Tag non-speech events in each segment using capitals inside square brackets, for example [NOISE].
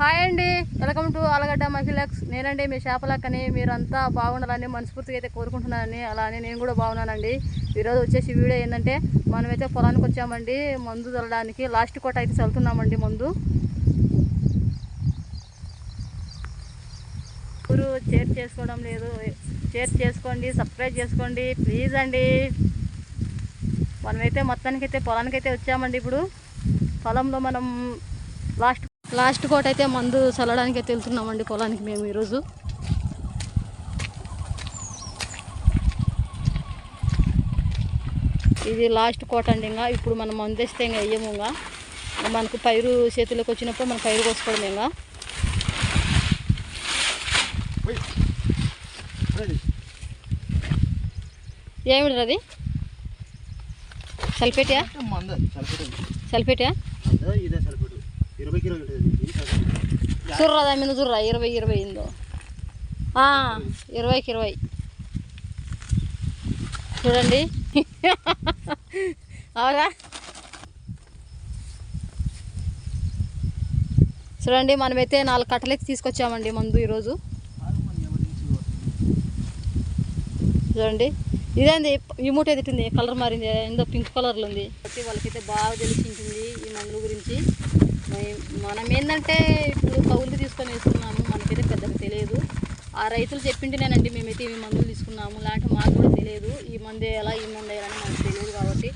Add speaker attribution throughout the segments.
Speaker 1: Hi అండి. Welcome to Allagadda మహిళక్స్ నేనండి మీ చేపలక్కని మీరంతా బాగుండాలని మనస్ఫూర్తిగా అయితే కోరుకుంటున్నానని అలానే నేను కూడా బాగున్నానండి. ఈరోజు వచ్చేసి వీడియో ఏంటంటే మనమైతే పొలానికి వచ్చామండి. మందు చల్లడానికి లాస్ట్ కోట అయితే చల్లుతున్నామండి మందు. ఊరు షేర్ చేసుకోవడం లేదు. షేర్ చేసుకోండి సబ్స్క్రైబ్ చేసుకోండి. ప్లీజ్ అండి. మనమైతే మొత్తానికైతే పొలానికైతే వచ్చామండి ఇప్పుడు. పొలంలో మనం లాస్ట్ లాస్ట్ కోట అయితే మందు చల్లడానికి అయితే వెళ్తున్నామండి పొలానికి మేము ఈరోజు. ఇది లాస్ట్ కోట అండి ఇంకా. ఇప్పుడు మనం మందు వేస్తే ఇంకా వెయ్యము ఇంకా. మనకు పైరు చేతిలోకి వచ్చినప్పుడు మనం పైరు కోసుకోవడం ఇంకా. ఏమిటి అది? సల్ఫేటియా
Speaker 2: మంద ఇరవై
Speaker 1: చూర్రా దాని మీద చూర్రా ఇరవై ఇరవై ఇందో ఇరవైకి ఇరవై. చూడండి. అవునా? చూడండి మనమైతే నాలుగు కట్టలకి తీసుకొచ్చామండి మందు ఈరోజు. చూడండి. ఇదేంది? ఈ మూట ఎదుటింది కలర్ మారింది. ఏందో పింక్ కలర్లో ఉంది. వాళ్ళకైతే బాగా తెలిసింటుంది ఈ మందుల గురించి. మనం ఏంటంటే ఇప్పుడు కౌలుకి తీసుకొని వేసుకున్నాము మనకైతే పెద్దగా తెలియదు. ఆ రైతులు చెప్పింటేనేనండి మేమైతే ఈ మందులు తీసుకున్నాము లాంటి మాకు కూడా తెలియదు. ఈ మందు ఎలా ఈ మందు ఎలా అని మనకు తెలియదు కాబట్టి.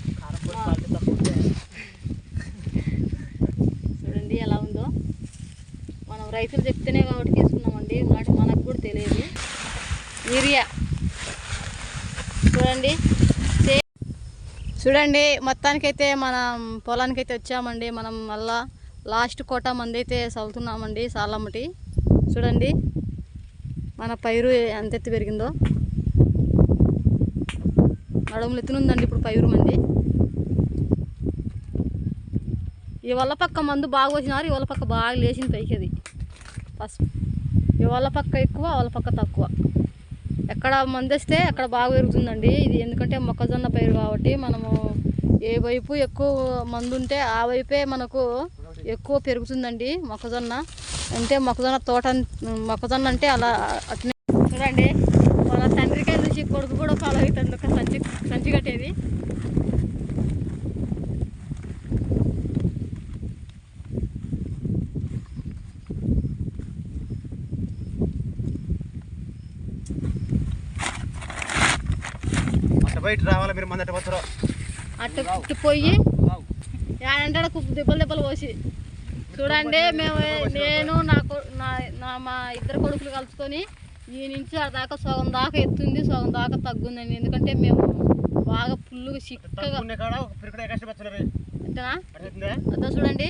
Speaker 1: చూడండి ఎలా ఉందో. మనం రైతులు చెప్తేనే కాబట్టి తీసుకున్నామండి. లాంటి మనకు కూడా తెలియదు. యూరియా. చూడండి. చూడండి మొత్తానికైతే మనం పొలానికైతే వచ్చామండి. మనం మళ్ళా లాస్ట్ కోట మంది అయితే చల్లుతున్నామండి సాలమ్మటి చూడండి మన పైరు ఎంత ఎత్తు పెరిగిందో అడవులు ఎత్తునుందండి ఇప్పుడు పైరు మంది. ఈ వల్ల పక్క మందు బాగా వచ్చినారు ఈ వల్ల పక్క బాగా లేచింది పైకి అది ఈ వల్ల పక్క ఎక్కువ వాళ్ళ పక్క తక్కువ. ఎక్కడ మందేస్తే అక్కడ బాగా పెరుగుతుందండి. ఇది ఎందుకంటే మొక్కజొన్న పైరు కాబట్టి మనము ఏ వైపు ఎక్కువ మందు ఉంటే ఆ వైపే మనకు ఎక్కువ పెరుగుతుందండి మొక్కజొన్న. అంటే మొక్కజొన్న తోట మొక్కజొన్న అంటే అలా అట్నే చూడండి వాళ్ళ తండ్రికాయ చూసి కొడుకు కూడా ఫాలో అవుతుంది ఒక సంచి సంచి కట్టేది.
Speaker 2: బయట రావాలా మీరు మందట
Speaker 1: అట్టు ఇట్టు పోయి ఏడంటే కుప్పు దెబ్బలు దెబ్బలు పోసి. చూడండి మేము నేను నా కొ- నా నా మా ఇద్దరు కొడుకులు కలుసుకొని ఈ నుంచి ఆ దాకా సగం దాకా ఎత్తుంది సగం దాకా తగ్గుందండి. ఎందుకంటే మేము బాగా ఫుల్గా చిక్కగా అంతేనా? చూడండి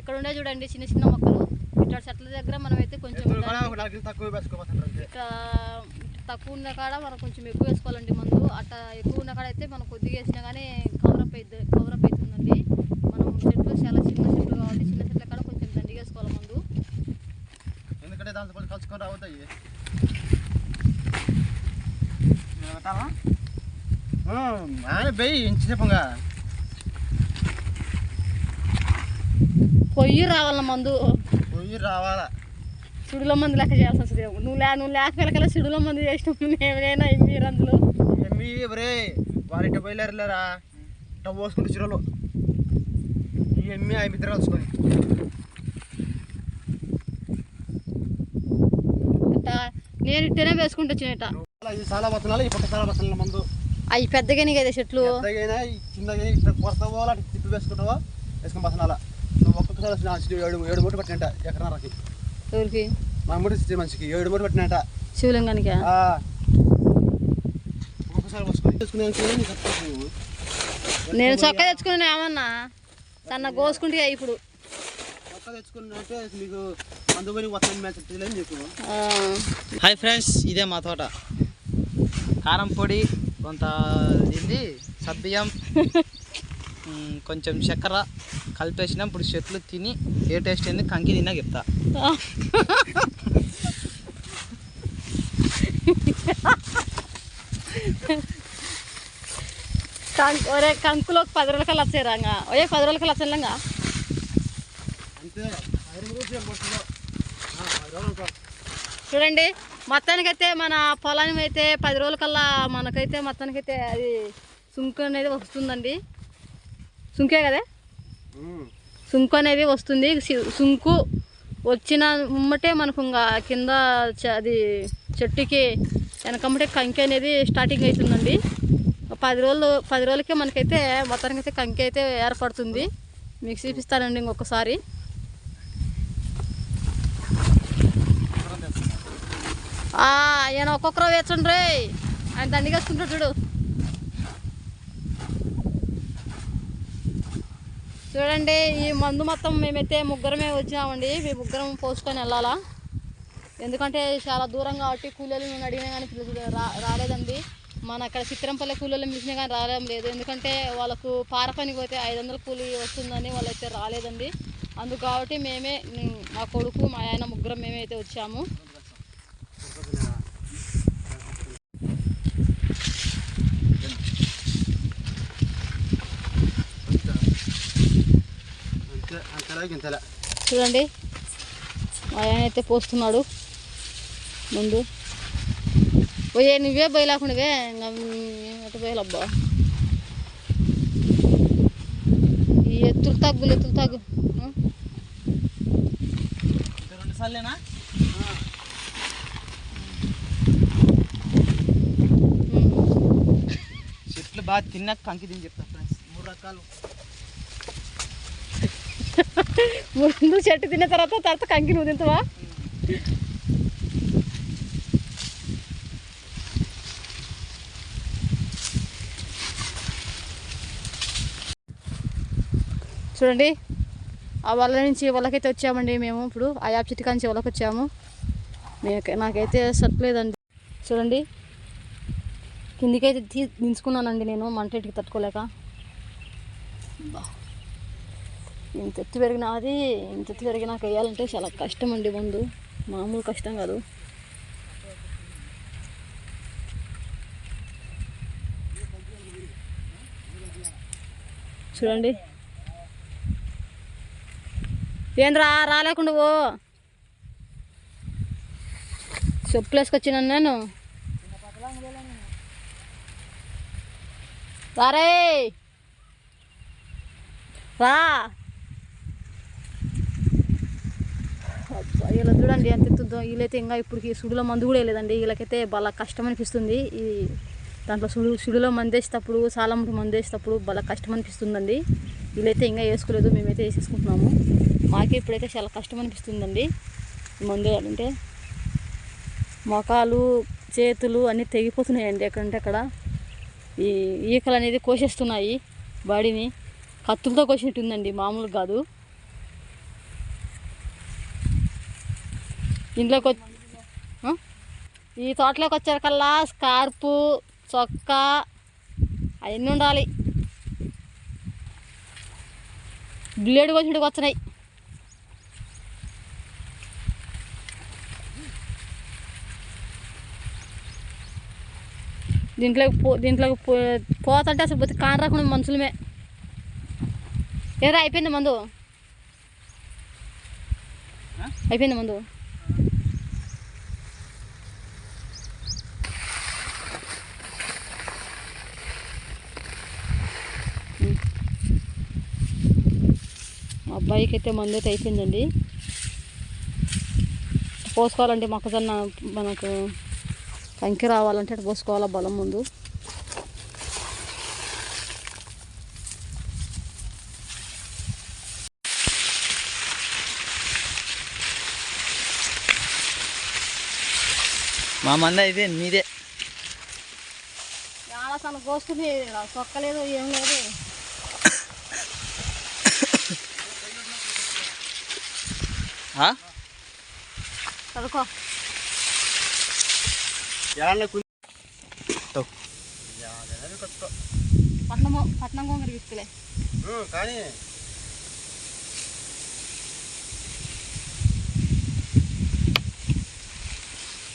Speaker 1: ఇక్కడ ఉండే చూడండి చిన్న చిన్న మొక్కలు. ఇట్లా చెట్ల దగ్గర మనం అయితే కొంచెం ఇట్లా తక్కువ ఉన్న కాడ మనం కొంచెం ఎక్కువ వేసుకోవాలండి మందు. అట్లా ఎక్కువ ఉన్న కాడ అయితే మనం కొద్దిగా వేసినా కానీ కవరప్ అయితే కవరప్ మనం చెట్లు చాలా చిన్న చెట్లు కాబట్టి చిన్న చెట్ల కాడ కొంచెం దండిగా వేసుకోవాలి మందు.
Speaker 2: ఎందుకంటే దాంతో పాటు కలుసుకొని రావద్దాయి. ఆయన బెయ్యి ఇంచి చెప్పంగా
Speaker 1: పొయ్యి రావాల మందు.
Speaker 2: పోయి రావాలా.
Speaker 1: సుడుల మందు లెక్క చేయాల్సి వస్తుంది. నువ్వు లే నువ్వు లేకపోయినా సుడుల మందు చేసినప్పుడు ఏమైనా మీరు అందులో.
Speaker 2: ఎమ్మి ఎవరే? వారి బయలుదేరలేరా? ఇట్ట పోసుకుంటే చిరలో. ఎమ్మి ఆయన ఇద్దరు కలుసుకొని
Speaker 1: నేను ఇట్టనే వేసుకుంటూ
Speaker 2: ఇది చాలా బతనాలు ఈ పక్క చాలా బతనాల మందు.
Speaker 1: అవి పెద్దగానే కదా చెట్లు.
Speaker 2: పెద్దగైనా చిన్నగా ఇట్లా కొడతావో అలా తిప్పి వేసుకుంటావో వేసుకొని బతనాల. నువ్వు ఒక్కొక్కసారి ఆ ఏడు ఏడు మూట పట్టినట్ట ఎకరాలకి.
Speaker 1: ఎవరికి?
Speaker 2: మా ముడి ఇచ్చే మనిషికి ఏడు మూట పట్టినట్ట
Speaker 1: శివలింగానికి?
Speaker 2: ఆ. ఒక్కొక్కసారి.
Speaker 1: నేను చొక్క తెచ్చుకున్నా ఏమన్నా? సన్న కోసుకుంటే ఇప్పుడు.
Speaker 3: హాయ్ ఫ్రెండ్స్ ఇదే మా తోట. కారం పొడి కొంత ఇది సబ్బియం [LAUGHS] కొంచెం చక్కెర కలిపేసినాం. ఇప్పుడు చెట్లు తిని ఏ టేస్ట్ అయింది కంకి తిన్నా చెప్తా. [LAUGHS]
Speaker 1: ఒరే కంకులో పది రోజులకల్లా వచ్చారంగా ఒరే పది
Speaker 2: రోజుల కల్లా అంతే
Speaker 1: చూడండి మొత్తానికైతే మన పొలానికి అయితే పది రోజులకల్లా మనకైతే మొత్తానికైతే అది సుంకు అనేది వస్తుందండి. సుంకే కదా? సుంకు అనేది వస్తుంది. సుంకు వచ్చిన ఉమ్మటే మనకు ఇంకా కింద చ- అది చెట్టుకి వెనకమ్మటే కంకి అనేది స్టార్టింగ్ అవుతుందండి. పది రోజులు పది రోజులకే మనకైతే మొత్తానికి అయితే కంకి అయితే ఏర్పడుతుంది. మీకు చూపిస్తానండి ఇంకొకసారి. ఆయన ఒక్కొక్కరు వేచండి రే. ఆయన దండిగా చూడు. చూడండి ఈ మందు మొత్తం మేమైతే ముగ్గురమే వచ్చినామండి. మీ ముగ్గురం పోసుకొని వెళ్ళాలా? ఎందుకంటే చాలా దూరం కాబట్టి కూలీలు మేము అడిగినా కానీ రా రాలేదండి. మన అక్కడ చిత్రంపల్లి కూలీలు మిషన్ కానీ రావడం లేదు. ఎందుకంటే వాళ్ళకు పార పనికి పోతే ఐదు వందల కూలీ వస్తుందని వాళ్ళైతే రాలేదండి. అందుకు కాబట్టి మేమే మా కొడుకు మా ఆయన ముగ్గురం మేమైతే వచ్చాము. చూడండి. మా ఆయన అయితే పోస్తున్నాడు. ముందు. పోయే నువ్వే పోయలేకుండావే ఇంకా ఎటు పోయాలబ్బా ఈ ఎత్తులు తగ్గులు ఎత్తులు తగ్గు.
Speaker 3: రెండు సార్లేనా. చెట్లు బాగా తిన్నాక కంకి తిని చెప్తా ఫ్రెండ్స్. మూడు రకాలు. [LAUGHS]
Speaker 1: ముందు చెట్టు తిన్న తర్వాత తర్వాత కంకి నువ్వు తింటావా? చూడండి. ఆ వల్ల నుంచి వాళ్ళకైతే వచ్చామండి మేము ఇప్పుడు. ఆ యాప్ చెట్టు కాంచి వాళ్ళకి వచ్చాము. నాకైతే సట్లేదండి చూడండి. కిందికైతే తీ దించుకున్నానండి నేను మంటటికి తట్టుకోలేక. ఇంత ఎత్తు పెరిగినది ఇంత ఎత్తు పెరిగినాక వేయాలంటే చాలా కష్టం అండి ముందు. మామూలు కష్టం కాదు. చూడండి. ఏంద్రా రాలేకుండా ఓ చెప్పులు వేసుకొచ్చినాను నేను. రారే. రా. వీళ్ళ చూడండి ఎంత ఎత్తుందో. వీళ్ళైతే ఇంకా ఇప్పటికి సుడిలో మందు కూడా వేయలేదండి. వీళ్ళకైతే బాగా కష్టం అనిపిస్తుంది ఈ దాంట్లో సుడు సుడిలో మందు వేసేటప్పుడు మందేసేటప్పుడు మందు వేసేటప్పుడు బాగా కష్టం అనిపిస్తుందండి వీళ్ళైతే ఇంకా వేసుకోలేదు. మేమైతే వేసేసుకుంటున్నాము. మాకే ఇప్పుడైతే చాలా కష్టం అనిపిస్తుందండి మందు అంటే మొఖాలు చేతులు అన్నీ తెగిపోతున్నాయండి ఎక్కడంటే అక్కడ. ఈ ఈకలు అనేది కోసేస్తున్నాయి బాడీని. కత్తులతో కోసినట్టుందండి మామూలు కాదు. ఇంట్లోకి వచ్చి ఈ తోటలోకి వచ్చాకల్లా స్కార్పు చొక్కా అవన్నీ ఉండాలి. బ్లేడ్ కోసినట్టుకు వచ్చినాయి దీంట్లోకి పో దీంట్లోకి పో పోతంటే అసలు పోతే కాని రాకుండా మనుషులమే. ఏరా అయిపోయింది మందు? అయిపోయింది మందు? మా అబ్బాయికి అయితే మందు అయితే అయిపోయిందండి. పోసుకోవాలంటే మొక్కజొన్న మనకు. కంకి రావాలంటే అటు పోసుకోవాలా బలం ముందు.
Speaker 3: మా మంది అయితే మీదే.
Speaker 1: తన కోసుకుని తొక్కలేదు ఏం లేదు? చదువుకో.
Speaker 2: ఏడన్నా కుంది
Speaker 1: పట్నం కొంగరి విత్తులే
Speaker 2: ఉమ్, కానీ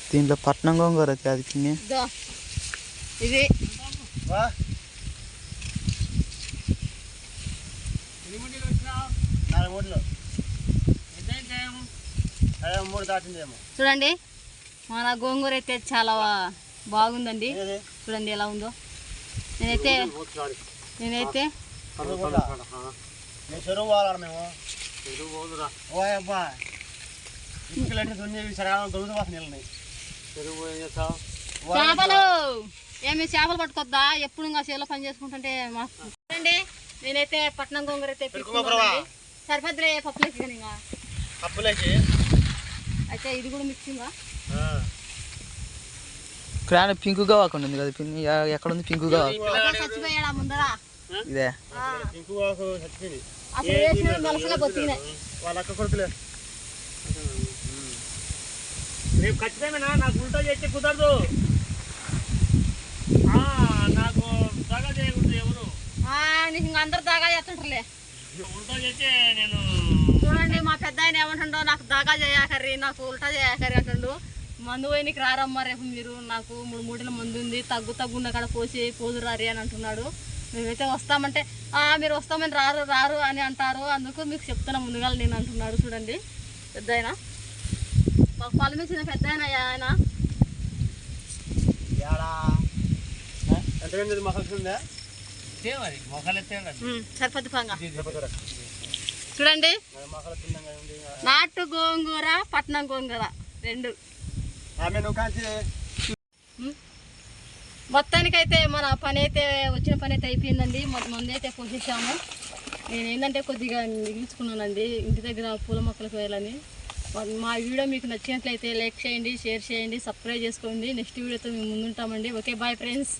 Speaker 3: దీంట్లో పట్నం గోంగూర అయితే అది తిని
Speaker 1: ఇదో.
Speaker 2: మూడు దాటిందేమో.
Speaker 1: చూడండి. మన గోంగూర అయితే చాలా బాగుందండి. చూడండి ఎలా ఉందో. నేనైతే నేనైతే చేపలు! ఏమి చేపలు పట్టుకొద్దా? ఎప్పుడు ఇంకా చేలో పని చేసుకుంటుంటే చూడండి నేనైతే పట్నం గోంగూర అయితే సరిపద్రే పప్పులేసి కానీ ఇంకా.
Speaker 2: అప్పులేసి
Speaker 1: అయితే ఇది కూడా మిక్సింగా.
Speaker 3: ఇక్కడ పింకుగా వాకుండా ఉంది కదా పిన్ని ఎ- ఎక్కడ ఉంది
Speaker 1: చచ్చిపోయాడా ముందర?
Speaker 3: ఇదే.
Speaker 2: వాళ్ళ అక్క రేపు ఖచ్చితంగా నాకు ఉల్టా చేస్తే కుదరదు. నాకు దాగా చేయకూడదు ఎవరు.
Speaker 1: ఆ, నీకు ఇంక అందరు దాగా చేస్తుంటారులే.
Speaker 2: ఉల్టా చేస్తే నేను
Speaker 1: చూడండి మా పెద్ద ఆయన ఏమంటుండో నాకు దాగా చేయకర్రీ నాకు ఉల్టా చేయకర్రీ అంటుండు. మందు పోయినకి రారమ్మా రేపు మీరు. నాకు మూడు మూటల మందు ఉంది. తగ్గు తగ్గుండ కాడ పోసి పోదు రారి అని అంటున్నాడు. మేమైతే వస్తామంటే "ఆ, మీరు వస్తామని రారు రారు అని అంటారు. అందుకు మీకు చెప్తున్నా ముందుగా నేను అంటున్నాడు చూడండి. పెద్ద ఆయన మాకు పొలం ఇచ్చిన పెద్ద ఆయన? ఆయన చూడండి. నాటు గోంగూర పట్నం గోంగూర రెండు.
Speaker 2: ఆమె నువ్వు
Speaker 1: మొత్తానికైతే మన పని అయితే వచ్చిన పని అయితే అయిపోయిందండి. మన మంది అయితే పోసేసాము. నేను ఏంటంటే కొద్దిగా మిగిల్చుకున్నానండి ఇంటి దగ్గర పూల మొక్కలకు వేయాలని మా- మా వీడియో మీకు నచ్చినట్లయితే లైక్ చేయండి షేర్ చేయండి సబ్స్క్రైబ్ చేసుకోండి. నెక్స్ట్ వీడియోతో మేము ముందుంటామండి. Okay bye friends.